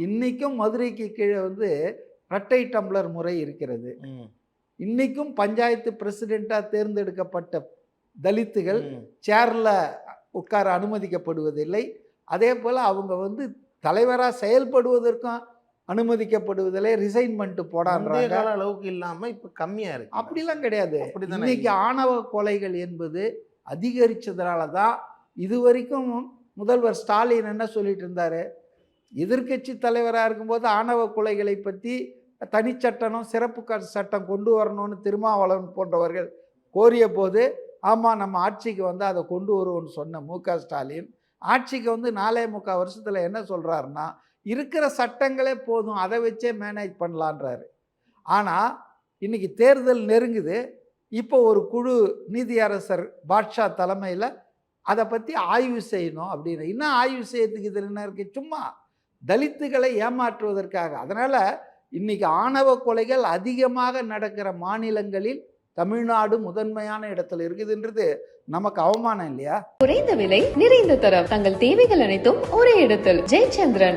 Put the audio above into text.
இன்னைக்கும் மதுரைக்கு கீழே வந்து இரட்டை டம்ளர் முறை இருக்கிறது. ம், இன்னைக்கும் பஞ்சாயத்து பிரசிடெண்ட்டாக தேர்ந்தெடுக்கப்பட்ட தலித்துகள். சேரில் உட்கார அனுமதிக்கப்படுவதில்லை. அதே போல் அவங்க வந்து தலைவராக செயல்படுவதற்கும் அனுமதிக்கப்படுவதில்லை. ரிசைன் பண்ணிட்டு முந்தைய போடான்றாங்க அளவுக்கு இல்லாம இப்ப கம்மியா இருக்கு. அப்படிலாம் கிடையாது. இன்னைக்கு ஆணவ கொலைகள் என்பது அதிகரிச்சதுனால தான் இதுவரைக்கும் முதல்வர் ஸ்டாலின் என்ன சொல்லிட்டு இருந்தாரு? எதிர்க்கட்சி தலைவராக இருக்கும்போது ஆணவ கொலைகளை பற்றி தனிச்சட்டமும் சிறப்பு சட்டம் கொண்டு வரணும்னு திருமாவளவன் போன்றவர்கள் கோரிய போது ஆமாம் நம்ம ஆட்சிக்கு வந்து அதை கொண்டு வருவோம்னு சொன்ன மு. க. ஸ்டாலின் ஆட்சிக்கு வந்து நாலே முக்கால் வருஷத்தில் என்ன சொல்கிறாருன்னா இருக்கிற சட்டங்களே போதும் அதை வச்சே மேனேஜ் பண்ணலான்றாரு ஆனால் இன்றைக்கி தேர்தல் நெருங்குது. இப்போ ஒரு குழு நீதியரசர் பாட்ஷா தலைமையில் அதை பற்றி ஆய்வு செய்யணும் அப்படின்னு. இன்னும் ஆய்வு செய்யறதுக்கு இதில் என்ன இருக்குது சும்மா தலித்துகளை ஏமாற்றுவதற்காக. அதனால் இன்னைக்கு ஆணவ கொலைகள் அதிகமாக நடக்கிற மாநிலங்களில் தமிழ்நாடு முதன்மையான இடத்துல இருக்குதுன்றது நமக்கு அவமானம் இல்லையா? குறைந்த விலை நிறைந்த தரம். தங்கள் தேவைகள் அனைத்தும் ஒரே இடத்தில். ஜெயச்சந்திரன்.